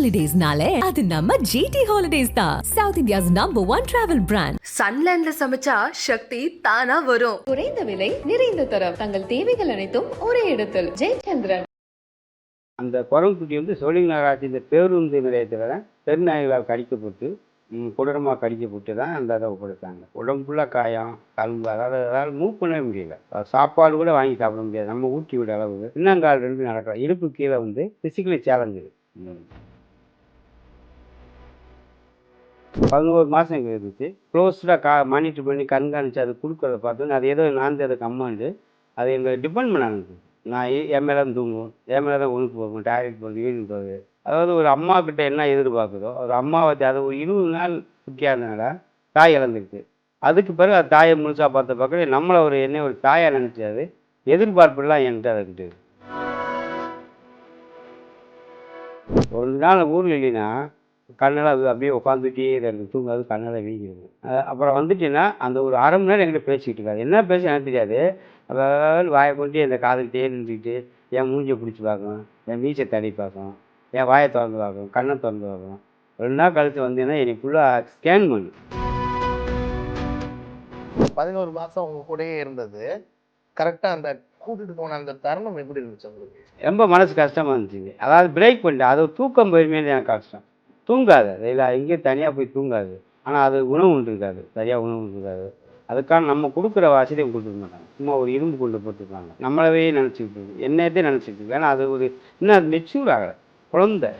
ஹாலிடேஸ்னாலே அது நம்ம ஜிடி ஹாலிடேஸ் தான். South India's number one travel brand சன்லேண்ட்ல சமைச்சா சக்தி தானா வரும். குறைந்த விலை நிறைந்த தரம். தங்கள் தேவைகள் அனைத்தும் ஒரே இடத்தில். ஜெயச்சந்திரன். அந்த குரங்குட்டி வந்து சோழிங் நகராட்சி இந்த பேருந்து நிலையத்தில் தான் தெருநாய்களால் கடிக்கப்பட்டு கொடூரமாக கடிக்கப்பட்டு தான் அந்த இதை ஒப்படைத்தாங்க உடம்பு ஃபுல்லாக காயம் கரும்பு அதாவது அதாவது மூவ் பண்ணவே முடியல சாப்பாடு கூட வாங்கி சாப்பிட முடியாது. நம்ம ஊட்டி விட அளவு. பின்னங்கால் ரெண்டு நடக்கலாம். இடுப்பு கீழே வந்து பிசிக்கலி சேலஞ்சு பதினோரு மாதம் இங்கே இருந்துச்சு. க்ளோஸ்டாக கா மானிட்டர் பண்ணி கண்காணித்து அது கொடுக்குறத பார்த்தோன்னே அது ஏதோ நான் அதை கம்மாண்டு அது எங்களை டிபெண்ட் பண்ணாங்க நான் என் மேலே தான் தூங்குவோம். என் மேலே தான் ஒழுக்கு போகும் டாய்லெட் போகுது யூரின் போகுது அதாவது ஒரு அம்மா கிட்ட என்ன எதிர்பார்க்குதோ ஒரு அம்மாவை அது ஒரு இருபது நாள் குட்டியாக இருந்தனால தாய் இழந்துருக்கு அதுக்கு பிறகு அது தாயை முழுசாக பார்த்த பக்கம் நம்மளை ஒரு என்ன ஒரு தாயாக நினச்சாது எதிர்பார்ப்புலாம் என்கிட்ட அதுக்கிட்டு ஒரு நாள் ஊர் இல்லைன்னா கண்ணெல்லாம் அது அப்படியே உட்காந்துட்டே இருக்கு தூங்காது கண்ணெல்லாம் வீங்கிடுது அப்புறம் வந்துட்டீங்கன்னா அந்த ஒரு அரை மணி நேரம் என்கிட்ட பேசிக்கிட்டு இருக்காது என்ன பேச எனக்கு தெரியாது. அதாவது வாயை கொண்டு இந்த காதுகிட்டே நின்றுக்கிட்டு என் மூஞ்சியை பிடிச்சி பார்க்கும் என் மீசை தடவி பார்க்கும் என் வாயை திறந்து பார்க்கும் கண்ணை திறந்து பார்க்கும். ரெண்டு நாள் கழித்து வந்தீங்கன்னா எனக்கு ஃபுல்லாக ஸ்கேன் பண்ணு. பதினோரு மாசம் உங்க கூடயே இருந்தது. கரெக்டா அந்த கூட்டிட்டு போன அந்த தருணம் எப்படி இருந்துச்சு உங்களுக்கு? ரொம்ப மனசு கஷ்டமாக இருந்துச்சுங்க அதாவது பிரேக் பண்ணிட்டு அது தூக்கம் போயிருமே எனக்கு கஷ்டம். தூங்காது. இல்லை எங்கேயும் தனியாக போய் தூங்காது. ஆனால் அது உணவு இருக்காது. சரியாக உணவு இருக்காது. அதுக்கான நம்ம கொடுக்குற வசதியை கொடுத்துருக்க மாட்டாங்க. சும்மா ஒரு இரும்பு கொண்டு போட்டுருக்காங்க நம்மளவே நினச்சிக்கிட்டு இருக்கு என்னத்தையும் நினச்சிக்கிட்டு இருக்கு ஏன்னா அது ஒரு இன்னும் அது மெச்சூர் ஆகலை. குழந்த.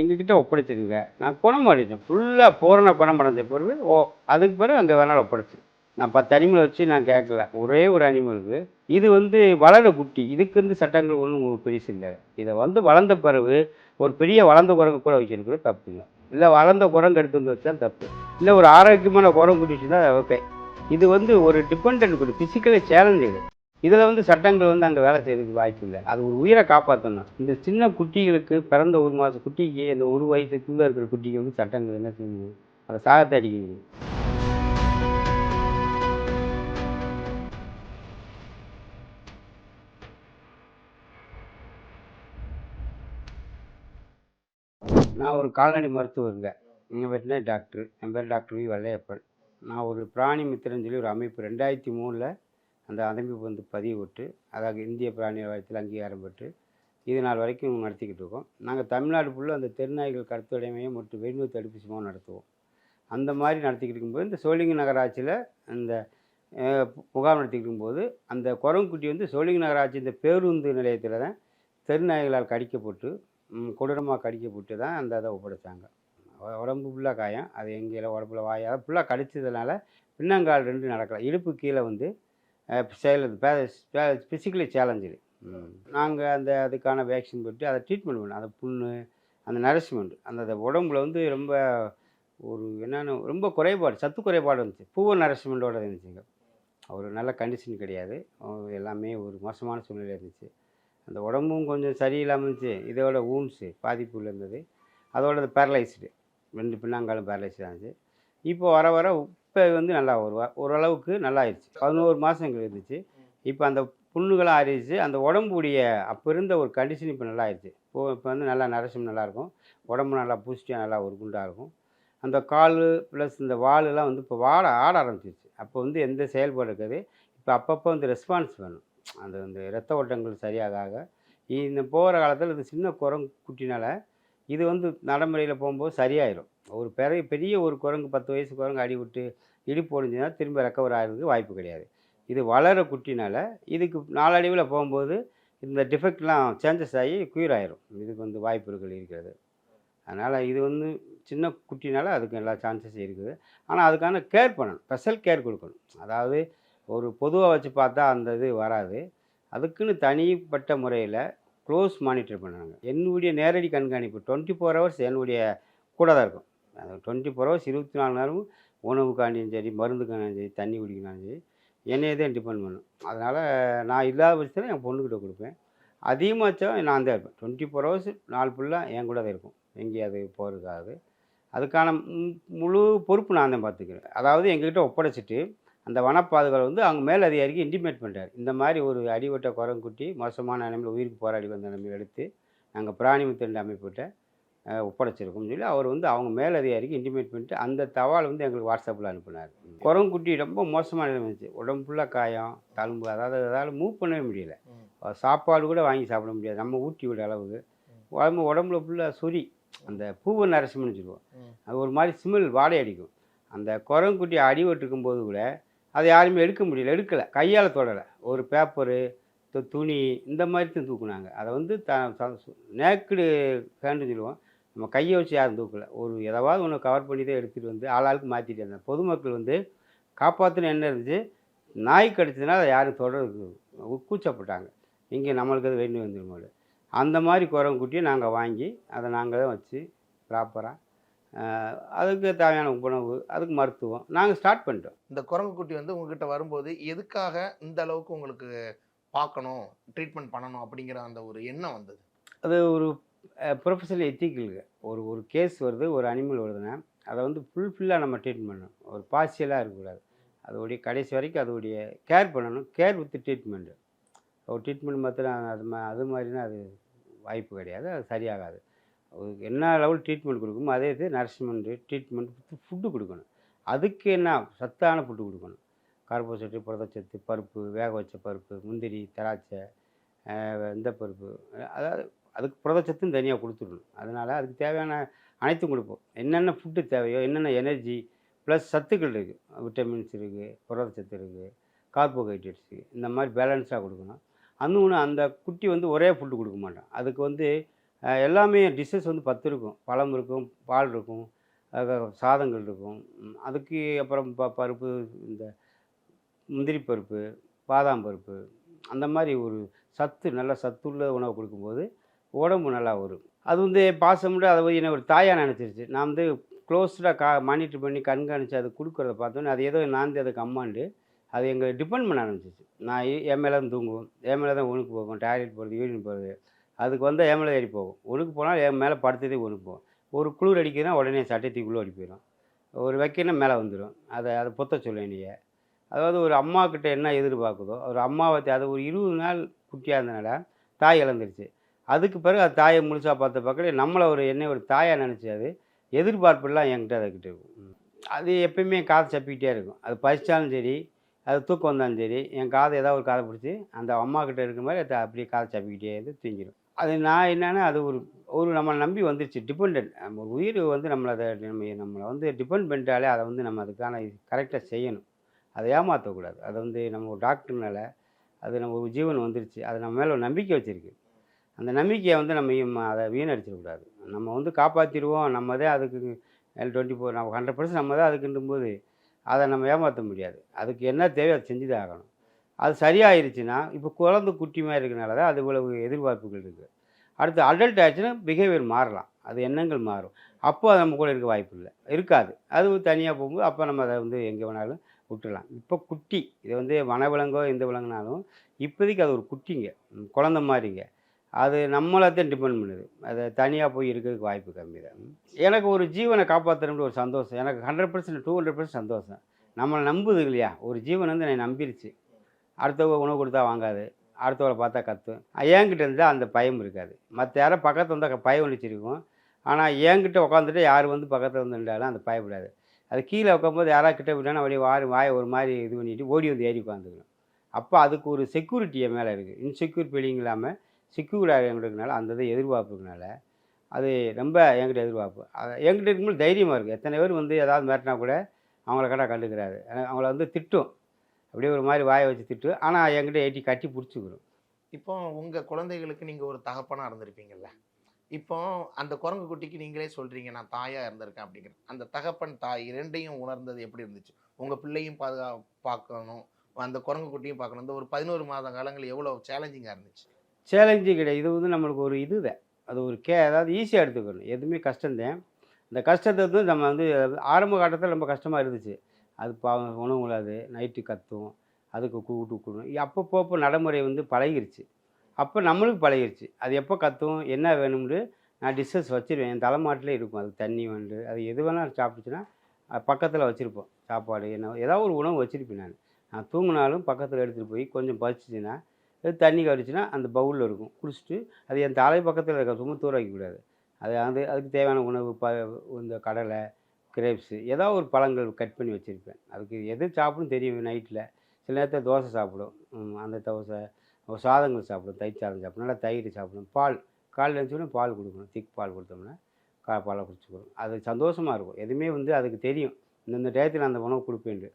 எங்ககிட்ட ஒப்படைச்சிருங்க நான் குணம் அடைச்சேன் ஃபுல்லாக பூரண குணம் அடைஞ்ச பிறகு ஓ அதுக்கு பிறகு அங்கே வேணாலும் ஒப்படைச்சு. நான் பத்து அனிமல் வச்சு நான் கேட்கல. ஒரே ஒரு அனிமலுக்கு இது. வந்து வளர குட்டி. இதுக்கு வந்து சட்டங்கள் ஒன்றும் பெருசு இல்லை. இதை வந்து வளர்ந்த பிறகு ஒரு பெரிய வளர்ந்த குரங்கு கூட வச்சுருக்கிறது தப்புங்க இல்லை. வளர்ந்த குரங்கு எடுத்து வந்து வச்சா தப்பு. இல்லை ஒரு ஆரோக்கியமான குரங்கு குட்டி வச்சுருந்தா ஓகே இது வந்து ஒரு டிபெண்ட் ஒரு ஃபிசிக்கலி சேலஞ்சு இது இதில் வந்து சட்டங்கள் வந்து அங்கே வேலை செய்யறதுக்கு வாய்ப்பு இல்லை. அது ஒரு உயிரை காப்பாற்றணும். இந்த சின்ன குட்டிகளுக்கு பிறந்த ஒரு மாதம் குட்டிக்கு இந்த ஒரு வயசுக்குள்ளே இருக்கிற குட்டிக்கு வந்து சட்டங்கள் என்ன செய்யுது? அதை சாகத்தை அடிக்குது. நான் ஒரு கால்நடை மருத்துவருங்க. எங்கள் வெட்டினரி டாக்டர். என் பேர் டாக்டர் வி. வல்லையப்பன். நான் ஒரு பிராணி மித்திரன்னு சொல்லி ஒரு அமைப்பு ரெண்டாயிரத்தி மூணில் அந்த அமைப்பு வந்து பதிவு விட்டு அதாவது இந்திய பிராணி வளத்தில் அங்கீகாரம் பெற்று இது நாள் வரைக்கும் நடத்திக்கிட்டு இருக்கோம். நாங்கள் தமிழ்நாடு ஃபுல்லாக அந்த தெருநாய்கள் கருத்துடைமையும் மற்றும் வெடிநோய் தடுப்பு முகாம் நடத்துவோம். அந்த மாதிரி நடத்திக்கிட்டு இருக்கும்போது இந்த சோழிங்க நகராட்சியில் அந்த முகாம் நடத்திக்கிட்டு இருக்கும்போது அந்த குரங்குக்குட்டி வந்து சோழிங்க நகராட்சி இந்த பேருந்து நிலையத்தில் தான் தெருநாய்களால் கடிக்கப்பட்டு கொடூரமாக கடிக்கப்பட்டு தான் அந்த இதை ஒப்படைச்சாங்க. உடம்பு ஃபுல்லாக காயம். அது எங்கேயில உடம்புல வாயா ஃபுல்லாக கடிச்சதுனால பின்னங்கால் ரெண்டு நடக்கலாம். இடுப்பு கீழே வந்து செயல் ஃபிசிக்கலி சேலஞ்சு நாங்கள் அந்த அதுக்கான வேக்சின் போட்டு அதை ட்ரீட்மெண்ட் பண்ணோம். அந்த புண்ணு அந்த நரிசிமெண்ட் அந்த உடம்புல வந்து ரொம்ப ஒரு என்னென்ன ரொம்ப குறைபாடு சத்து குறைபாடு இருந்துச்சு. பூவ நரிசிமெண்ட்டோட இருந்துச்சுங்க. ஒரு நல்ல கண்டிஷன் கிடையாது. எல்லாமே ஒரு மோசமான சூழ்நிலை இருந்துச்சு. அந்த உடம்பும் கொஞ்சம் சரியில்லாமல் இருந்துச்சு. இதோட ஊன்ஸு பாதிப்புள்ள இருந்தது. அதோட பேரலைஸ்டு ரெண்டு பின்னாங்காலும் பேரலைஸ்டாக இருந்துச்சு. இப்போ வர வர இப்போ வந்து நல்லா ஒரு ஓரளவுக்கு நல்லா ஆயிடுச்சு. பதினோரு மாதம் எங்களுக்கு இருந்துச்சு. இப்போ அந்த புண்ணுகளாக ஆறிடுச்சு. அந்த உடம்புடைய அப்போ இருந்த ஒரு கண்டிஷன் இப்போ நல்லா ஆயிடுச்சு. இப்போ இப்போ வந்து நல்லா நரசிம் நல்லாயிருக்கும் உடம்பு நல்லா பூஸ்டியாக நல்லா ஒரு குண்டாக இருக்கும். அந்த கால் ப்ளஸ் இந்த வாலெல்லாம் வந்து இப்போ வாட ஆட ஆரம்பிச்சிருச்சு. அப்போ வந்து எந்த செயல்பாடு இருக்காது. இப்போ அப்பப்போ வந்து ரெஸ்பான்ஸ் வேணும். அந்த இந்த இரத்த ஓட்டங்கள் சரியாக ஆக இந்த போகிற காலத்தில் இந்த சின்ன குரங்கு குட்டினால இது வந்து நடைமுறையில் போகும்போது சரியாயிடும் ஒரு பெரிய பெரிய ஒரு குரங்கு பத்து வயசு குரங்கு அடி விட்டு இடுப்பு ஒடிஞ்சுன்னா திரும்ப ரெக்கவர் ஆகிறதுக்கு வாய்ப்பு கிடையாது. இது வளர குட்டினால இதுக்கு நாளடைவில் போகும்போது இந்த டிஃபெக்ட்லாம் சேஞ்சஸ் ஆகி க்யூர் ஆயிரும். இதுக்கு வந்து வாய்ப்புகள் இருக்கிறது. அதனால் இது வந்து சின்ன குட்டினால அதுக்கு எல்லா சான்சஸ் இருக்குது. ஆனால் அதுக்கான கேர் பண்ணணும். ஸ்பெஷல் கேர் கொடுக்கணும். அதாவது ஒரு பொதுவாக வச்சு பார்த்தா அந்த இது வராது. அதுக்குன்னு தனிப்பட்ட முறையில் க்ளோஸ் மானிட்டர் பண்ணுறாங்க. என்னுடைய நேரடி கண்காணிப்பு டுவெண்ட்டி ஃபோர் ஹவர்ஸ் என்னுடைய கூட தான் இருக்கும். அது டுவெண்ட்டி ஃபோர் ஹவர்ஸ் இருபத்தி நாலு நேரமும் உணவுக்காண்டியும் சரி மருந்துக்காண்டியும் சரி தண்ணி குடிக்கணும் சரி என்னையே தான் டிபெண்ட் பண்ணும். அதனால் நான் இல்லாத பட்சத்தில் என் பொண்ணுக்கிட்ட கொடுப்பேன். அதிகமாச்சும் நான் தான் இருப்பேன். டுவெண்ட்டி ஃபோர் ஹவர்ஸ் நாள் ஃபுல்லாக என் கூட தான் இருக்கும். எங்கேயாவது போகிறதுக்காது அதுக்கான மு- முழு பொறுப்பு நான் தான் பார்த்துக்கிறேன். அதாவது எங்ககிட்ட ஒப்படைச்சிட்டு அந்த வனப்பாதுகாவலர் வந்து அவங்க மேல் அதிகாரிக்கு இன்டிமேட் பண்ணுறாரு இந்த மாதிரி ஒரு அடிபட்ட குரங்குட்டி மோசமான நிலைமையில் உயிருக்கு போராடி வந்த நிலைமையில் எடுத்து நாங்கள் பிராணி மித்திரன் அமைப்பிட்ட ஒப்படைச்சிருக்கோம்னு சொல்லி அவர் வந்து அவங்க மேலதிகாரிக்கு இன்டிமேட் பண்ணிட்டு அந்த தவால் வந்து எங்களுக்கு வாட்ஸ்அப்பில் அனுப்புனார். குரங்குட்டி ரொம்ப மோசமான நிலைமை இருந்துச்சு. உடம்பு ஃபுல்லாக காயம் தழும்பு அதாவது அதால் மூவ் பண்ணவே முடியல. சாப்பாடு கூட வாங்கி சாப்பிட முடியாது. நம்ம ஊட்டி விட அளவுக்கு. உடம்பு உடம்புல ஃபுல்லாக சொறி அந்த பூவ நரசிம்மன்னு சொல்லுவோம். அது ஒரு மாதிரி ஸ்மெல் வாடை அடிக்கும். அந்த குரங்குட்டி அடிபட்டிருக்கும் போது கூட அதை யாருமே எடுக்க முடியல எடுக்கலை. கையால் தொடலை. ஒரு பேப்பரு துணி இந்த மாதிரி தான் தூக்குனாங்க. அதை வந்து த நேக்குடு ஹேண்டுன்னு சொல்லுவோம். நம்ம கையை வச்சு யாரும் தூக்கலை. ஒரு எதாவது ஒன்று கவர் பண்ணி தான் எடுத்துகிட்டு வந்து ஆளாளுக்கு மாற்றிட்டு இருந்தேன் பொதுமக்கள் வந்து காப்பாற்றின என்ன இருந்துச்சு. நாய் கடிச்சதுனால அதை யாரும் தொடர்றது கூச்சப்பட்டாங்க இங்கே நம்மளுக்கு அது வேண்டி வந்துடும் அந்த மாதிரி குரங்குட்டியை நாங்கள் வாங்கி அதை நாங்கள் தான் வச்சு ப்ராப்பராக அதுக்கு தேவையான உணவு அதுக்கு மருத்துவம். நாங்கள் ஸ்டார்ட் பண்ணிட்டோம். இந்த குரங்கு குட்டி வந்து உங்ககிட்ட வரும்போது எதுக்காக இந்த அளவுக்கு உங்களுக்கு பார்க்கணும் ட்ரீட்மெண்ட் பண்ணணும் அப்படிங்கிற அந்த ஒரு எண்ணம் வந்தது? அது ஒரு ப்ரொஃபஷனல் எத்திக்கலுங்க ஒரு ஒரு கேஸ் வருது ஒரு அனிமல் வருதுன்னா அதை வந்து ஃபுல் ஃபுல்லாக நம்ம ட்ரீட்மெண்ட் பண்ணணும். ஒரு பார்சியலாக இருக்கக்கூடாது. அதோடைய கடைசி வரைக்கும் அதோடைய கேர் பண்ணணும். கேர் வித் ட்ரீட்மெண்ட்டு ஒரு ட்ரீட்மெண்ட் மாத்திரம் அது மா அது மாதிரினா அது வாய்ப்பு கிடையாது அது சரியாகாது. என்ன லெவல் ட்ரீட்மெண்ட் கொடுக்குமோ அதே இது நரிஷ்மெண்ட்டு ட்ரீட்மெண்ட் ஃபுட்டு கொடுக்கணும். அதுக்கு என்ன சத்தான ஃபுட்டு கொடுக்கணும். கார்போஹைட்ரேட்டு புரதச்சத்து பருப்பு வேக வச்ச பருப்பு முந்திரி திராட்சை இந்த பருப்பு. அதாவது அதுக்கு புரதச்சத்தும் தனியாக கொடுத்துடணும். அதனால் அதுக்கு தேவையான அனைத்தும் கொடுப்போம். என்னென்ன ஃபுட்டு தேவையோ என்னென்ன எனர்ஜி ப்ளஸ் சத்துக்கள் இருக்குது விட்டமின்ஸ் இருக்குது புரதச்சத்து இருக்குது கார்போஹைட்ரேட்ஸு இந்த மாதிரி பேலன்ஸாக கொடுக்கணும். இன்னொன்று அந்த குட்டி வந்து ஒரே ஃபுட்டு கொடுக்க மாட்டோம் அதுக்கு வந்து எல்லாமே டிஷ்ஷஸ் வந்து பத்து இருக்கும் பழம் இருக்கும் பால் இருக்கும் சாதங்கள் இருக்கும். அதுக்கு அப்புறம் ப பருப்பு இந்த முந்திரி பருப்பு பாதாம் பருப்பு அந்த மாதிரி ஒரு சத்து நல்ல சத்துள்ள உணவு கொடுக்கும்போது உடம்பு நல்லா வரும். அது வந்து பாசமுண்டு அதை வந்து என்ன ஒரு தாயாக நினச்சிருச்சு. நான் வந்து க்ளோஸ்டாக கா மானிட்டர் பண்ணி கண்காணித்து அது கொடுக்குறத பார்த்தோன்னே அது ஏதோ நான் அதுக்கு அம்மாண்டு அது எங்களை டிபெண்ட் பண்ண ஆரம்பிச்சிச்சு. நான் என் மேலே தான் தூங்குவோம் என் மேலே தான் உனக்கு போகும் டாய்லெட் போகிறது யூரின் போகிறது அதுக்கு வந்தால் என் மேலே ஏறி போகும்? ஒழுக்கு போனால் என் மேலே படுத்ததே ஒழுக்கு போகும். ஒரு குளிர் அடிக்குதுன்னா உடனே சட்டத்துக்குள்ளே ஓடி போயிடும் ஒரு வைக்கணும் மேலே வந்துடும் அதை அதை பொத்த சொல்ல நீங்கள் அதாவது ஒரு அம்மா கிட்ட என்ன எதிர்பார்க்குதோ ஒரு அம்மாவை அது ஒரு இருபது நாள் குட்டியாக இருந்தனால தாய் இழந்துருச்சு. அதுக்கு பிறகு அது தாயை முழுசாக பார்த்த பக்கத்தில் நம்மளை ஒரு என்னை ஒரு தாயாக நினச்சி அது எதிர்பார்ப்புலாம் என்கிட்ட அதுக்கிட்ட இருக்கும். அது எப்பயுமே காதை சப்பிக்கிட்டே இருக்கும். அது பசித்தாலும் சரி அது தூக்கம் வந்தாலும் சரி என் காதை ஏதாவது ஒரு காதை பிடிச்சி அந்த அம்மா கிட்ட இருக்கிற மாதிரி அது அப்படியே காதை சப்பிக்கிட்டே இருந்து தூங்கிடும் அது நான் என்னென்னா அது ஒரு ஒரு நம்மளை நம்பி வந்துருச்சு. டிபெண்ட் நம்ம உயிர் வந்து நம்மளை அதை நம்ம நம்மளை வந்து டிபெண்ட் பண்ணிட்டாலே அதை வந்து நம்ம அதுக்கான கரெக்டாக செய்யணும். அதை ஏமாற்றக்கூடாது அதை வந்து நம்ம ஒரு டாக்டர்னால அது நம்ம ஒரு ஜீவன் வந்துருச்சு. அது நம்ம மேலே ஒரு நம்பிக்கை வச்சுருக்கு. அந்த நம்பிக்கையை வந்து நம்ம அதை வீணடிச்சிடக்கூடாது. நம்ம வந்து காப்பாற்றிடுவோம் நம்ம தான் அதுக்கு டுவெண்ட்டி ஃபோர் நம்ம ஹண்ட்ரட் பர்சன்ட் நம்ம தான் அதுக்குன்றும் போது அதை நம்ம ஏமாற்ற முடியாது. அதுக்கு என்ன தேவையோ அதை செஞ்சு தான் ஆகணும். அது சரியாயிருச்சுன்னா இப்போ குழந்தை குட்டி மாதிரி இருக்கனால தான் அது இவ்வளவு எதிர்பார்ப்புகள் இருக்குது அடுத்து அடல்ட் ஆச்சுன்னா பிஹேவியர் மாறலாம். அது எண்ணங்கள் மாறும். அப்போ அது நம்ம கூட இருக்க வாய்ப்பு இல்லை. இருக்காது. அது தனியாக போகும்போது அப்போ நம்ம அதை வந்து எங்கே வேணாலும் விட்டுடலாம். இப்போ குட்டி இது வந்து வனவிலங்கோ எந்த விலங்குனாலும் இப்போதைக்கு அது ஒரு குட்டிங்க. குழந்த மாதிரிங்க. அது நம்மளை தான் டிபெண்ட் பண்ணுது. அது தனியாக போய் இருக்கிறதுக்கு வாய்ப்பு கம்மி தான். எனக்கு ஒரு ஜீவனை காப்பாற்றணும்னு ஒரு சந்தோஷம். எனக்கு hundred percent two hundred percent சந்தோஷம். நம்மளை நம்புது இல்லையா? ஒரு ஜீவன் வந்து என்னை நம்பிருச்சு. அடுத்தவங்க உணவு கொடுத்தா வாங்காது அடுத்தவரை பார்த்தா கத்தும். என்கிட்ட இருந்தால் அந்த பயம் இருக்காது. மற்ற யாரும் பக்கத்தில் வந்தால் பயம் ஒழிச்சிருக்கும். ஆனால் என்கிட்ட உட்காந்துட்டு யார் வந்து பக்கத்தில் வந்து நின்றாலும் அந்த பயப்படாது. அது கீழே உட்காம்போது யாராவது கிட்ட விட்டானா அப்படியே வாரி வாயை ஒரு மாதிரி இது பண்ணிட்டு ஓடி வந்து ஏறி உட்காந்துக்கணும் அப்போ அதுக்கு ஒரு செக்யூரிட்டியை மேலே இருக்குது இன்செக்யூர் ஃபீலிங் இல்லாமல் செக்யூர்டாக எங்களுக்குனால அந்த இதை எதிர்பார்ப்புக்குனால அது ரொம்ப என்கிட்ட எதிர்பார்ப்பு. அது என்கிட்ட இருக்கும்போது தைரியமாக இருக்குது எத்தனை பேர் வந்து ஏதாவது மிரட்டினா கூட அவங்கள கடை கண்டுக்கிறாரு அவங்கள வந்து திட்டும். அப்படியே ஒரு மாதிரி வாயை வச்சு திட்டும் ஆனால் என்கிட்ட ஏட்டி கட்டி பிடிச்சிக்கிறோம் இப்போ உங்க குழந்தைகளுக்கு நீங்க ஒரு தகப்பனா இருந்திருப்பீங்கல்ல. இப்போ அந்த குரங்கு குட்டிக்கு நீங்களே சொல்றீங்க நான் தாயா இருந்திருக்கேன் அப்படிங்கிற. அந்த தகப்பன் தாய் இரண்டையும் உணர்ந்தது எப்படி இருந்துச்சு? உங்க பிள்ளையும் பாதுகா பார்க்கணும் அந்த குரங்கு குட்டியும் பார்க்கணும். இந்த ஒரு பதினோரு மாத காலங்கள் எவ்வளவு சேலஞ்சிங்கா இருந்துச்சு? சேலஞ்சு கிடையாது. இது வந்து நம்மளுக்கு ஒரு இதுதான் அது ஒரு கே அதாவது ஈஸியாக எடுத்துக்கணும். எதுவுமே கஷ்டம்தான். இந்த கஷ்டத்தை வந்து நம்ம வந்து ஆரம்ப காலத்தில் ரொம்ப கஷ்டமாக இருந்துச்சு. அது பாவம் உணவு விடாது நைட்டு கத்தும். அதுக்கு கூப்பிட்டு கூடும் அப்போ போப்போ நடைமுறை வந்து பழகிருச்சு. அப்போ நம்மளுக்கு பழகிருச்சு. அது எப்போ கத்தும்? என்ன வேணும்னு நான் டிஷ்ஷஸ் வச்சிருவேன். என் தலைமாட்டிலே இருக்கும். அது தண்ணி வந்து அது எது வேணாலும் சாப்பிட்டுச்சுன்னா பக்கத்தில் வச்சுருப்போம். சாப்பாடு என்ன ஏதாவது ஒரு உணவு வச்சுருப்பேன் நான். நான் தூங்கினாலும் பக்கத்தில் எடுத்துகிட்டு போய் கொஞ்சம் பசிச்சுன்னா அது தண்ணி கடிச்சுன்னா அந்த பவுலில் இருக்கும். குடிச்சிட்டு அது என் தலை பக்கத்தில் இருக்க சும்மா தூர வைக்கக்கூடாது. அது அது அதுக்கு தேவையான உணவு ப இந்த கடலை கிரேப்ஸு ஏதாவது ஒரு பழங்கள் கட் பண்ணி வச்சுருப்பேன். அதுக்கு எது சாப்பிடும் தெரியும் நைட்டில் சில நேரத்தில் தோசை சாப்பிடும். அந்த தோசை சாதங்கள் சாப்பிடும். தயிர் சாதம் சாப்பிடும். நல்லா தயிர் சாப்பிடும். பால் காலையில் எழுந்தோடனே பால் கொடுக்கணும். திக் பால் கொடுத்தோம்னா கா பாலை குடிச்சுக்கணும் அது சந்தோஷமாக இருக்கும். எதுவுமே வந்து அதுக்கு தெரியும். இந்தந்த டயத்தில் அந்த உணவு கொடுப்பேன்ட்டு.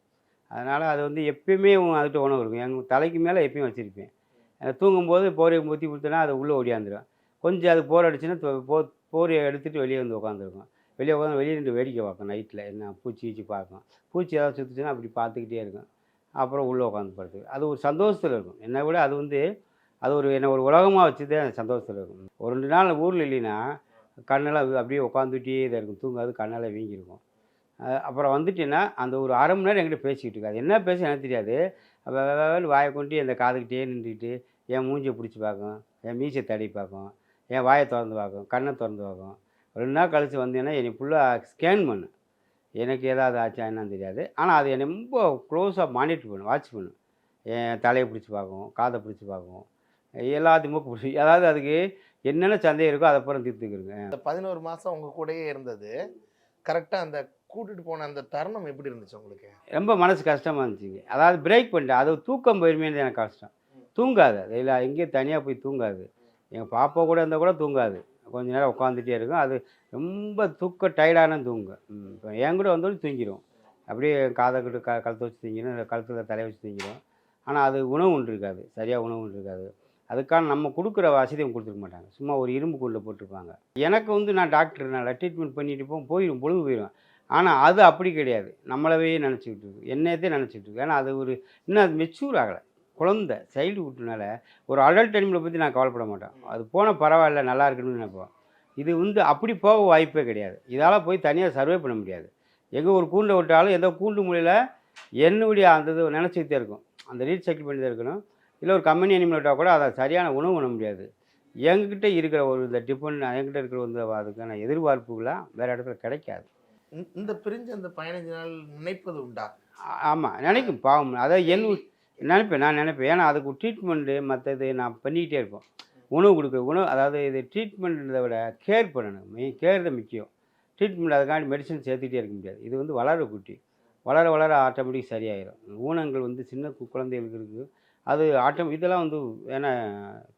அதனால் அது வந்து எப்பயுமே அதுகிட்ட உணவு இருக்கும். எங்கள் தலைக்கு மேலே எப்பயும் வச்சுருப்பேன். தூங்கும்போது போரையை ஊற்றி கொடுத்தோன்னா அது உள்ளே ஓடியாந்துடும் கொஞ்சம் அது போர் அடிச்சுன்னா போ போரியை எடுத்துகிட்டு வெளியே வந்து உட்காந்துருக்கும். வெளியே உட்காந்து வெளியே நின்று வேடிக்கை பார்க்கும் நைட்டில் என்ன பூச்சி கீச்சி பார்க்கும் பூச்சி ஏதாவது சுற்றுச்சுன்னா அப்படி பார்த்துக்கிட்டே இருக்கும். அப்புறம் உள்ளே உட்காந்து படுத்து. அது ஒரு சந்தோஷத்தில் இருக்கும். என்னை விட அது வந்து அது ஒரு என்ன ஒரு உலகமாக வச்சுதே அந்த சந்தோஷத்தில் இருக்கும். ஒரு ரெண்டு நாள் ஊரில் இல்லைன்னா கண்ணெல்லாம் அப்படியே உட்காந்துட்டே இதாக இருக்கும். தூங்காது கண்ணெல்லாம் வீங்கியிருக்கும். அப்புறம் வந்துட்டேன்னா அந்த ஒரு அரை மணி நேரம் எங்கிட்ட பேசிக்கிட்டு இருக்காது. என்ன பேச எனக்கு தெரியாது. வேலை வாயை கொண்டு அந்த காதுகிட்டே நின்றுக்கிட்டு என் மூஞ்சியை பிடிச்சி பார்க்கும். என் மீசை தடி பார்க்கும். என் வாயை திறந்து பார்க்கும். கண்ணை திறந்து பார்க்கும். ரெண்டு நாள் கழித்து வந்தேன்னா என்னை ஃபுல்லாக ஸ்கேன் பண்ணு. எனக்கு ஏதாவது ஆச்சா என்னன்னு தெரியாது. ஆனால் அது என்னை ரொம்ப க்ளோஸாக மானிட்டர் பண்ணும் வாட்ச் பண்ணும் என் தலையை பிடிச்சி பார்க்கும் காதை பிடிச்சி பார்க்கும் எல்லாத்தையும் மூக்கு பிடிச்சி அதாவது அதுக்கு என்னென்ன சந்தேகம் இருக்கோ அதை அப்புறம் தீர்த்துக்கிறோங்க. அந்த பதினோரு மாசம் உங்க கூடயே இருந்தது. கரெக்டா அந்த கூட்டிட்டு போன அந்த தருணம் எப்படி இருந்துச்சு உங்களுக்கு? ரொம்ப மனசு கஷ்டமாக இருந்துச்சுங்க. அதாவது பிரேக் பண்ணிட்டேன். அது தூக்கம் போயிருமேனு எனக்கு கஷ்டம். தூங்காது. இல்லை எங்கேயும் தனியாக போய் தூங்காது. எங்கள் பாப்பா கூட இருந்தால் கூட தூங்காது. கொஞ்ச நேரம் உட்காந்துட்டே இருக்கும். அது ரொம்ப தூக்க டயர்டான தூங்கும் இப்போ என் கூட வந்தோடனே தூங்கிடும் அப்படியே காதை கிட்ட க கழுத்தை வச்சு தூங்கிடும் இல்லை கழுத்தில் தலையை வச்சு தூங்கிடும் ஆனால் அது உணவு ஒன்று இருக்காது. சரியாக உணவு ஒன்று இருக்காது. அதுக்கான நம்ம கொடுக்குற வசதியும் கொடுத்துருக்க மாட்டாங்க. சும்மா ஒரு இரும்பு கொண்டு போட்டிருப்பாங்க. எனக்கு வந்து நான் டாக்டர் நான் ட்ரீட்மெண்ட் பண்ணிட்டு போகும் போயிடும் பொழுது போயிடும் ஆனால் அது அப்படி கிடையாது. நம்மளவே நினச்சிக்கிட்டு இருக்கு. என்னையத்தே நினச்சிக்கிட்டு இருக்கு. ஏன்னா அது ஒரு இன்னும் அது மெச்சூர் ஆகலை. குழந்தை சைல்டு விட்டுனால ஒரு அடல்ட் டைமில் பற்றி நான் கவலைப்பட மாட்டேன் அது போனால் பரவாயில்ல நல்லா இருக்குன்னு நினைப்போம் இது வந்து அப்படி போக வாய்ப்பே கிடையாது. இதால் போய் தனியாக சர்வே பண்ண முடியாது. எங்கே ஒரு கூண்டை விட்டாலும் ஏதோ கூண்டு மூலையில் என்னுடைய அந்த இது நினச்சிக்கிட்டே இருக்கும். அந்த ரீட் சைக்கிள் பண்ணிட்டே இருக்கணும். இல்லை ஒரு கம்பெனி அனிமல் விட்டால் கூட அதை சரியான உணவு பண்ண முடியாது. எங்ககிட்ட இருக்கிற ஒரு இந்த டிபெண்ட் என்கிட்ட இருக்கிற வந்து அதுக்கான எதிர்பார்ப்புகளாம் வேறு இடத்துல கிடைக்காது. இந்த- பிரிஞ்ச அந்த பதினஞ்சு நாள் நினைப்பது உண்டா? ஆமாம் நினைக்கும். பாவம். அதாவது என் நினைப்பேன் நான் நினைப்பேன். ஏன்னா அதுக்கு ட்ரீட்மெண்ட்டு மற்றது நான் பண்ணிக்கிட்டே இருப்போம். உணவு கொடுக்க உணவு அதாவது இது ட்ரீட்மெண்ட்டை விட கேர் பண்ணணும். மெயின் கேர் தான் முக்கியம். ட்ரீட்மெண்ட் அதுக்காண்டி மெடிசன் சேர்த்துக்கிட்டே இருக்க முடியாது. இது வந்து வளர குட்டி. வளர வளர ஆட்டோமேட்டிக் சரியாயிடும் ஊனங்கள் வந்து சின்ன குழந்தைகளுக்கு இருக்குது அது ஆட்டோ இதெல்லாம் வந்து ஏன்னா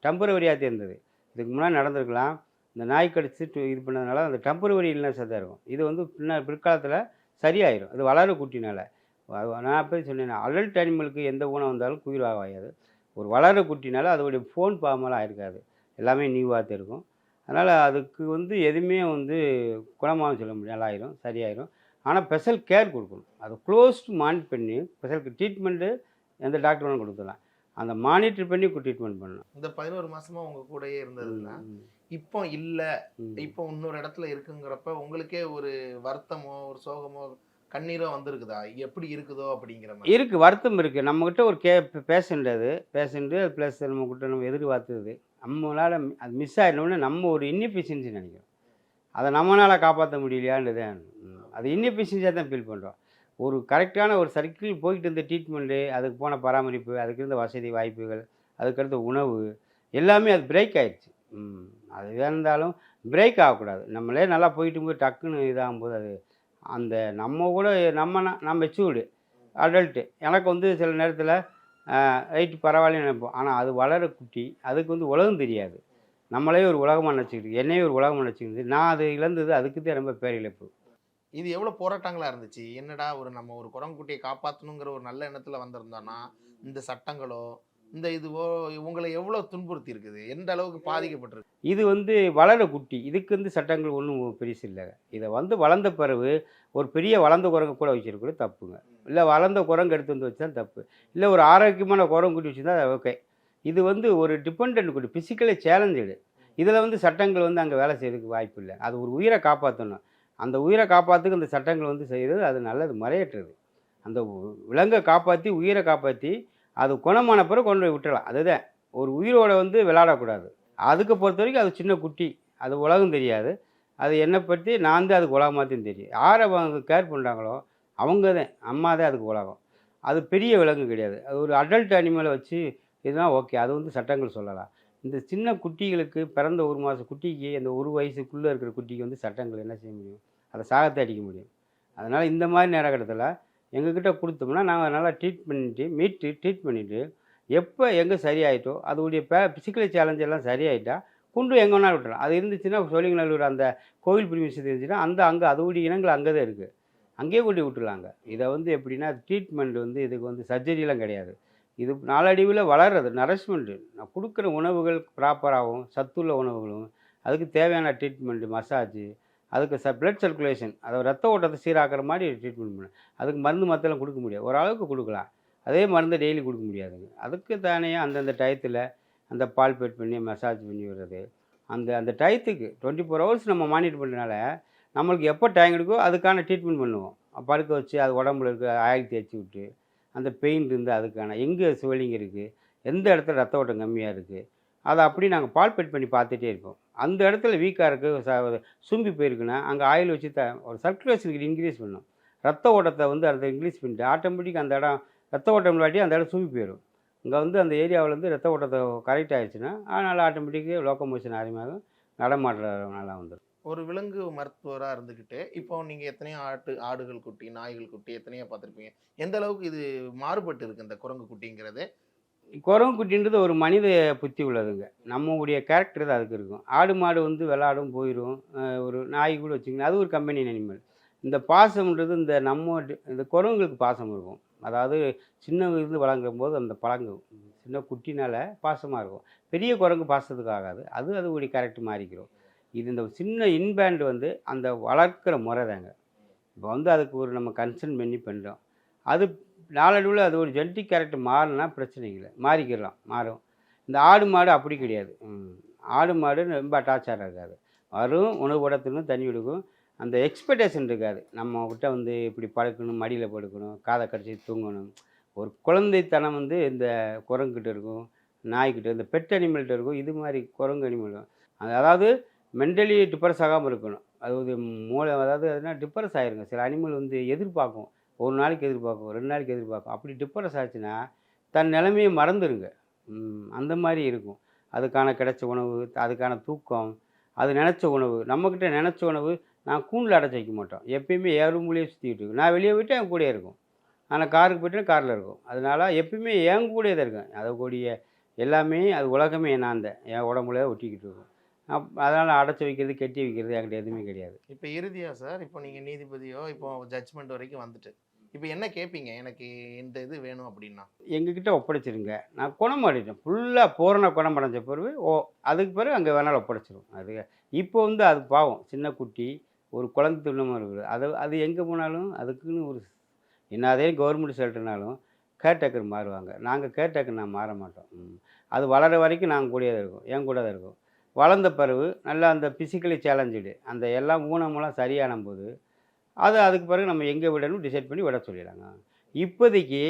டெம்பரவரியாக இருந்தது இதுக்கு முன்னாடி நடந்திருக்கலாம். இந்த நாய் கடிச்சிட்டு இது பண்ணதுனால அந்த டெம்பரவரி இல்லைனஸ் தான் இருக்கும். இது வந்து பின்னா பிற்காலத்தில் சரியாயிடும் இது வளர குட்டினால. நான் போய் சொன்னேன் அடல்ட் அனிமலுக்கு எந்த ஊனம் வந்தாலும் குயிராக ஆகாது ஒரு வளர குட்டினால அதோடைய ஃபோன் பாமெல்லாம் ஆயிருக்காது. எல்லாமே நியூவாக இருக்கும். அதனால் அதுக்கு வந்து எதுவுமே வந்து குணமாக சொல்ல முடியும் நல்லா ஆயிரும் சரியாயிரும். ஆனால் ஸ்பெஷல் கேர் கொடுக்கணும். அது க்ளோஸ்டு மானிட் பண்ணி ஸ்பெஷல் ட்ரீட்மெண்ட்டு எந்த டாக்டர் வேணும் கொடுத்துடலாம். அந்த மானிட்டர் பண்ணி ட்ரீட்மெண்ட் பண்ணணும். இந்த பதினோரு மாசமா உங்க கூடயே இருந்ததுன்னா இப்போ இல்ல. இப்போ இன்னொரு இடத்துல இருக்குங்கிறப்ப உங்களுக்கே ஒரு வருத்தமோ ஒரு சோகமோ கண்ணீரோ வந்திருக்குதா? எப்படி இருக்குதோ அப்படிங்கிற மாதிரி. இருக்குது வருத்தம் இருக்குது நம்மக்கிட்ட ஒரு கே பேஷண்ட் அது. பேஷண்ட்டு ப்ளஸ் நம்மக்கிட்ட நம்ம எதிர்பார்த்தது. நம்மளால் அது மிஸ் ஆகிடணும்னு நம்ம ஒரு இன்னிஃபிஷியன்சி நினைக்கிறோம். அதை நம்மளால் காப்பாற்ற முடியலையான்றது அது. இன்னிஃபிஷியன்ஸாக தான் ஃபீல் பண்ணுறோம் ஒரு கரெக்டான ஒரு சர்க்கிள் போயிட்டு இருந்த ட்ரீட்மெண்ட்டு அதுக்கு போன பராமரிப்பு அதுக்கு இருந்த வசதி வாய்ப்புகள் அதுக்கடுத்த உணவு எல்லாமே அது பிரேக் ஆகிடுச்சு ம், அது இருந்தாலும் பிரேக் ஆகக்கூடாது. நம்மளே நல்லா போயிட்டு போய் டக்குன்னு இதாகும்போது அது அந்த நம்ம கூட நம்ம நம்ம மெச்சூர்டு அடல்ட்டு எனக்கு வந்து சில நேரத்தில் ரைட்டு பரவாயில்லன்னு நினைப்போம். ஆனால் அது வளர குட்டி அதுக்கு வந்து உலகம் தெரியாது. நம்மளே ஒரு உலகமாக நினச்சிக்கிட்டு என்னையே ஒரு உலகமாக நினச்சிக்கிது நான் அது இழந்தது அதுக்கு தான் ரொம்ப பேரிழப்பு இது எவ்வளோ போராட்டங்களாக இருந்துச்சு? என்னடா ஒரு நம்ம ஒரு குரங்குட்டியை காப்பாற்றணுங்கிற ஒரு நல்ல எண்ணத்தில் வந்திருந்தோன்னா இந்த சட்டங்களோ இந்த இதுவோ உங்களை எவ்வளோ துன்புறுத்தி இருக்குது எந்த அளவுக்கு பாதிக்கப்பட்டிருக்கு? இது வந்து வளர குட்டி. இதுக்கு வந்து சட்டங்கள் ஒன்றும் பெருசு இல்லை. இதை வந்து வளர்ந்த பிறகு ஒரு பெரிய வளர்ந்த குரங்கு கூட வச்சிருக்கிறது தப்புங்க. இல்லை வளர்ந்த குரங்கு எடுத்து வந்து வச்சா தப்பு. இல்லை ஒரு ஆரோக்கியமான குரங்கு குட்டி வச்சுருந்தா அது ஓகே இது வந்து ஒரு டிபெண்ட் குட்டி ஃபிசிக்கலி சேலஞ்சுடு இதில் வந்து சட்டங்கள் வந்து அங்கே வேலை செய்யறதுக்கு வாய்ப்பு இல்லை. அது ஒரு உயிரை காப்பாற்றணும். அந்த உயிரை காப்பாற்றுக்கு அந்த சட்டங்கள் வந்து செய்கிறது அது நல்லது மறையற்றது. அந்த விலங்கை காப்பாற்றி உயிரை காப்பாற்றி அது குணமான பிறகு கொண்டு போய் விட்டுடலாம் அதுதான். ஒரு உயிரோட வந்து விளையாடக்கூடாது. அதுக்கு பொறுத்த வரைக்கும் அது சின்ன குட்டி. அது உலகம் தெரியாது. அது என்னை பற்றி நான் தான் அதுக்கு உலகமாத்தையும் தெரியும். யாரை அவங்க கேர் பண்ணுறாங்களோ அவங்க தான் அம்மா தான் அதுக்கு உலகம். அது பெரிய விலங்கு கிடையாது. அது ஒரு அடல்ட் அனிமலை வச்சு இதுதான் ஓகே அது வந்து சட்டங்கள் சொல்லலாம். இந்த சின்ன குட்டிகளுக்கு பிறந்த ஒரு மாதம் குட்டிக்கு அந்த ஒரு வயசுக்குள்ளே இருக்கிற குட்டிக்கு வந்து சட்டங்கள் என்ன செய்ய முடியும்? அதை சாகத்தை அடிக்க முடியும். அதனால் இந்த மாதிரி நேரகட்டத்தில் எங்ககிட்ட கொடுத்தோம்னா நாங்கள் நல்லா ட்ரீட் பண்ணிட்டு மீட்டு ட்ரீட் பண்ணிவிட்டு எப்போ எங்கே சரியாயிட்டோ அதோடைய பே பிசிக்கல் சேலஞ்ச் எல்லாம் சரியாயிட்டா கொண்டு எங்கே வேணாலும் விட்டுறலாம். அது இருந்துச்சுன்னா சோழிங்கநல்லூர் அந்த கோவில் பிரிமிஷன் இருந்துச்சுன்னா அந்த அங்கே அதோடைய இனங்கள் அங்கே தான் இருக்குது அங்கேயே கொண்டு விட்டுலாங்க இதை வந்து எப்படின்னா ட்ரீட்மெண்ட் வந்து இதுக்கு வந்து சர்ஜரிலாம் கிடையாது. இது நாளடிவில் வளர்றது நரஸ்மெண்ட்டு நான் கொடுக்குற உணவுகள் ப்ராப்பராகவும் சத்துள்ள உணவுகளும் அதுக்கு தேவையான ட்ரீட்மெண்ட்டு மசாஜ் அதுக்கு ச பிளட் சர்க்குலேஷன் அதை ரத்த ஓட்டத்தை சீராக்கிற மாதிரி ட்ரீட்மெண்ட் பண்ணணும். அதுக்கு மருந்து மத்தெல்லாம் கொடுக்க முடியாது. ஓரளவுக்கு கொடுக்கலாம். அதே மருந்து டெய்லி கொடுக்க முடியாதுங்க அதுக்கு தானே அந்தந்த டயத்தில் அந்த பால் பேட் பண்ணி மசாஜ் பண்ணி விடுறது. அந்த அந்த டயத்துக்கு டுவெண்ட்டி ஃபோர் ஹவர்ஸ் நம்ம மானிட்டர் பண்ணுறதுனால நம்மளுக்கு எப்போ டைம் எடுக்கோ அதுக்கான ட்ரீட்மெண்ட் பண்ணுவோம். படுக்க வச்சு அது உடம்புல இருக்க ஆயில் தேய்ச்சி விட்டு அந்த பெயின் இருந்து அதுக்கான எங்கே ஸ்வெல்லிங் இருக்குது எந்த இடத்துல ரத்த ஓட்டம் கம்மியாக இருக்குது அதை அப்படி நாங்கள் பால்பேட் பண்ணி பார்த்துட்டே இருப்போம். அந்த இடத்துல வீக்காக இருக்குது சும்பி போயிருக்குன்னா அங்கே ஆயில் வச்சு த ஒரு சர்க்குலேஷனுக்கு இன்க்ரீஸ் பண்ணும். ரத்த ஓட்டத்தை வந்து அதை இன்க்ரீஸ் பண்ணிட்டு ஆட்டோமேட்டிக் அந்த இடம் ரத்த ஓட்டம் இல்லாட்டி அந்த இடம் சும்பி போயிடும். இங்கே வந்து அந்த ஏரியாவிலேருந்து ரத்த ஓட்டத்தை கரெக்ட் ஆயிடுச்சுன்னா அதனால் ஆட்டோமேட்டிக்காக லோக்கமோஷன் ஆரம்பமாகும் நடமாட்டம் நல்லா வந்துடும் ஒரு விலங்கு மருத்துவராக இருந்துக்கிட்டு இப்போ நீங்கள் எத்தனையோ ஆட்டு ஆடுகள் குட்டி நாய்கள் குட்டி எத்தனையோ பார்த்துருப்பீங்க. எந்த அளவுக்கு இது மாறுபட்டு இருக்கு இந்த குரங்கு குட்டிங்கிறது? குரங்கு குட்டின்றது ஒரு மனித புத்தி உள்ளதுங்க. நம்மளுடைய கேரக்டர் தான் அதுக்கு இருக்கும். ஆடு மாடு வந்து விளாடும் போயிடும் ஒரு நாய் கூட வச்சுக்கணும் அது ஒரு கம்பெனி அனிமல் இந்த பாசம்ன்றது இந்த நம்ம இந்த குரங்குகளுக்கு பாசம் இருக்கும். அதாவது சின்ன இருந்து வளர்க்கும் போது அந்த பழங்கு சின்ன குட்டினால் பாசமாக இருக்கும். பெரிய குரங்கு பாசத்துக்கு ஆகாது. அது ஒரு கரெக்ட்டு மாறிக்கிறோம் இது இந்த சின்ன இன்பேண்ட் வந்து அந்த வளர்க்குற முறை தாங்க. இப்போ வந்து அதுக்கு ஒரு நம்ம கன்சர்ன் பண்ணி பண்ணுறோம் அது நாளடைவில் அது ஒரு ஜென்டிக் கேரக்டர் மாறினா பிரச்சனை இல்லை. மாறிக்கிடலாம் மாறும். இந்த ஆடு மாடு அப்படி கிடையாது. ஆடு மாடு ரொம்ப அட்டாச்சாக இருக்காது. வரும் உணவு படத்துணும் தண்ணி விடுக்கும் அந்த எக்ஸ்பெக்டேஷன் இருக்காது. நம்ம கிட்ட வந்து இப்படி படுக்கணும் மடியில் படுக்கணும் காதை கடிச்சு தூங்கணும். ஒரு குழந்தைத்தனம் வந்து இந்த குரங்குகிட்ட இருக்கும் நாய்க்கிட்ட இந்த பெட் அனிமல்கிட்ட இருக்கும் இது மாதிரி குரங்கு அனிமல் அதாவது மென்டலி டிப்ரெஸ் ஆகாமல் இருக்கணும். அதாவது மூளை அதாவது எதுனா டிப்ரெஸ் ஆகிருங்க சில அனிமல் வந்து எதிர்பார்க்கும். ஒரு நாளைக்கு எதிர்பார்க்கும் ரெண்டு நாளைக்கு எதிர்பார்க்கும். அப்படி டிப்ரெஸ் ஆச்சுன்னா தன் நிலைமையை மறந்துடுங்க அந்த மாதிரி இருக்கும். அதுக்கான கிடைச்ச உணவு அதுக்கான தூக்கம் அது நினச்ச உணவு நம்மக்கிட்ட நினச்ச உணவு நான் கூண்டில் அடைச்சி வைக்க மாட்டோம். எப்பயுமே என் ரூம்லேயே சுற்றிக்கிட்டு இருக்கும். நான் வெளியே போயிட்டு என் கூடயே இருக்கும். ஆனால் காருக்கு போயிட்டு காரில் இருக்கும். அதனால எப்பயுமே என் கூடயே தான் இருக்கேன். அதை கூடிய எல்லாமே அது உலகமே நான் தான். என் உடம்புல ஒட்டிக்கிட்டு இருக்கும். அப் அதனால் அடைச்சி வைக்கிறது கெட்டி வைக்கிறது என்கிட்ட எதுவுமே கிடையாது. இப்போ இறுதியா சார் இப்போ நீங்கள் நீதிபதியோ இப்போ ஜட்ஜ்மெண்ட் வரைக்கும் வந்துட்டு இப்போ என்ன கேட்பீங்க எனக்கு இந்த இது வேணும் அப்படின்னா. எங்ககிட்ட ஒப்படைச்சிருங்க. நான் குணமடைட்டேன் ஃபுல்லாக பூரண குணமடைஞ்ச பிறகு ஓ அதுக்கு பிறகு அங்கே வேணாலும் ஒப்படைச்சிரும் அது இப்போ வந்து அது பாவம். சின்ன குட்டி ஒரு குழந்தை துண்ணமாக இருக்குது. அதை அது எங்கே போனாலும் அதுக்குன்னு ஒரு என்னதே கவர்மெண்ட் ஷெல்டர்னாலும் கேர்டேக்கர் மாறுவாங்க. நாங்கள் கேர்டேக்கர் நான் மாற மாட்டோம். அது வளர வரைக்கும் நாங்கள் கூடயே தான் இருக்கோம். என் கூட தான் இருக்கும். வளர்ந்த பிறகு நல்லா அந்த ஃபிசிக்கலி சேலஞ்சுடு அந்த எல்லாம் ஊனமெல்லாம் சரியான போது அது அதுக்கு பிறகு நம்ம எங்கே விடணும் டிசைட் பண்ணி விட சொல்லிடுறாங்க. இப்போதைக்கு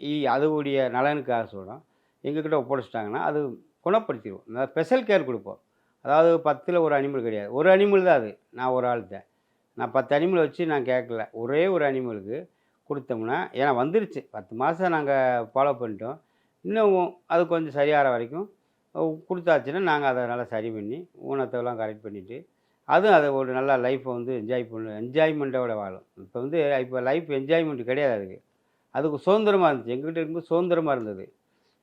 இ- அதுவுடைய நலனுக்காக சொல்கிறோம் எங்ககிட்ட ஒப்படைச்சிட்டாங்கன்னா அது குணப்படுத்திடுவோம். ஸ்பெஷல் கேர் கொடுப்போம். அதாவது பத்தில் ஒரு அனிமல் கிடையாது. ஒரு அனிமல் தான் அது. நான் ஒரு ஆள்கிட்ட. நான் பத்து அனிமல் வச்சு நான் கேட்கல. ஒரே ஒரு அனிமலுக்கு கொடுத்தோம்னா ஏன்னா வந்துருச்சு. பத்து மாதம் நாங்கள் ஃபாலோ பண்ணிட்டோம். இன்னும் அது கொஞ்சம் சரியாகிற வரைக்கும் கொடுத்தாச்சுன்னா நாங்கள் அதை நல்லா சரி பண்ணி ஊனத்தெல்லாம் கரெக்ட் பண்ணிவிட்டு அதுவும் அதை ஒரு நல்லா லைஃப்பை வந்து என்ஜாய் பண்ணு என்ஜாய்மெண்ட்டோட வாழும். இப்போ வந்து இப்போ லைஃப் என்ஜாய்மெண்ட் கிடையாது அதுக்கு. அதுக்கு சுதந்திரமாக இருந்துச்சு. எங்ககிட்ட இருக்கும்போது சுதந்திரமாக இருந்தது.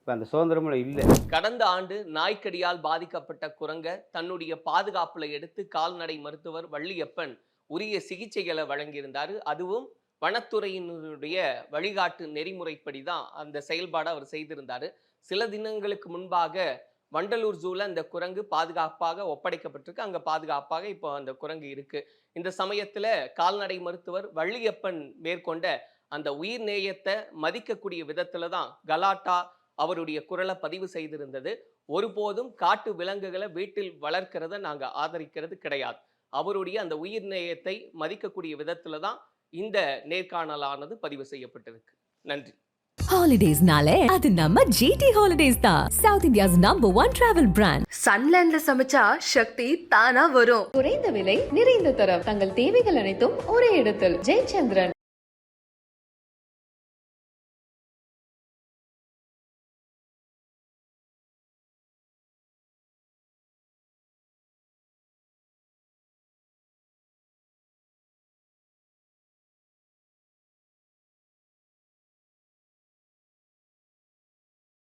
இப்போ அந்த சுதந்திரமும் இல்லை. கடந்த ஆண்டு நாய்க்கடியால் பாதிக்கப்பட்ட குரங்க தன்னுடைய பாதுகாப்பில் எடுத்து கால்நடை மருத்துவர் வள்ளியப்பன் உரிய சிகிச்சைகளை வழங்கியிருந்தார். அதுவும் வனத்துறையினருடைய வழிகாட்டு நெறிமுறைப்படி தான் அந்த செயல்பாடை அவர் செய்திருந்தார். சில தினங்களுக்கு முன்பாக வண்டலூர் ஜூவில் அந்த குரங்கு பாதுகாப்பாக ஒப்படைக்கப்பட்டிருக்கு. அங்கே பாதுகாப்பாக இப்போ அந்த குரங்கு இருக்குது இந்த சமயத்தில் கால்நடை மருத்துவர் வள்ளியப்பன் மேற்கொண்ட அந்த உயிர் நேயத்தை மதிக்கக்கூடிய விதத்தில் தான் கலாட்டா அவருடைய குரலை பதிவு செய்திருந்தது. ஒருபோதும் காட்டு விலங்குகளை வீட்டில் வளர்க்கிறத நாங்க ஆதரிக்கிறது கிடையாது. அவருடைய அந்த உயிர் நேயத்தை மதிக்கக்கூடிய விதத்துல தான் இந்த நேர்காணலானது பதிவு செய்யப்பட்டிருக்கு. நன்றி. ஹாலிடேஸ்னாலே அது நம்ம ஜிடி ஹாலிடேஸ் தான். South India's number one travel brand சன்லேண்ட்ல சமைச்சா சக்தி தானா வரும். குறைந்த விலை நிறைந்த தரம். தங்கள் தேவைகள் அனைத்தும் ஒரே இடத்தில். ஜெயச்சந்திரன்.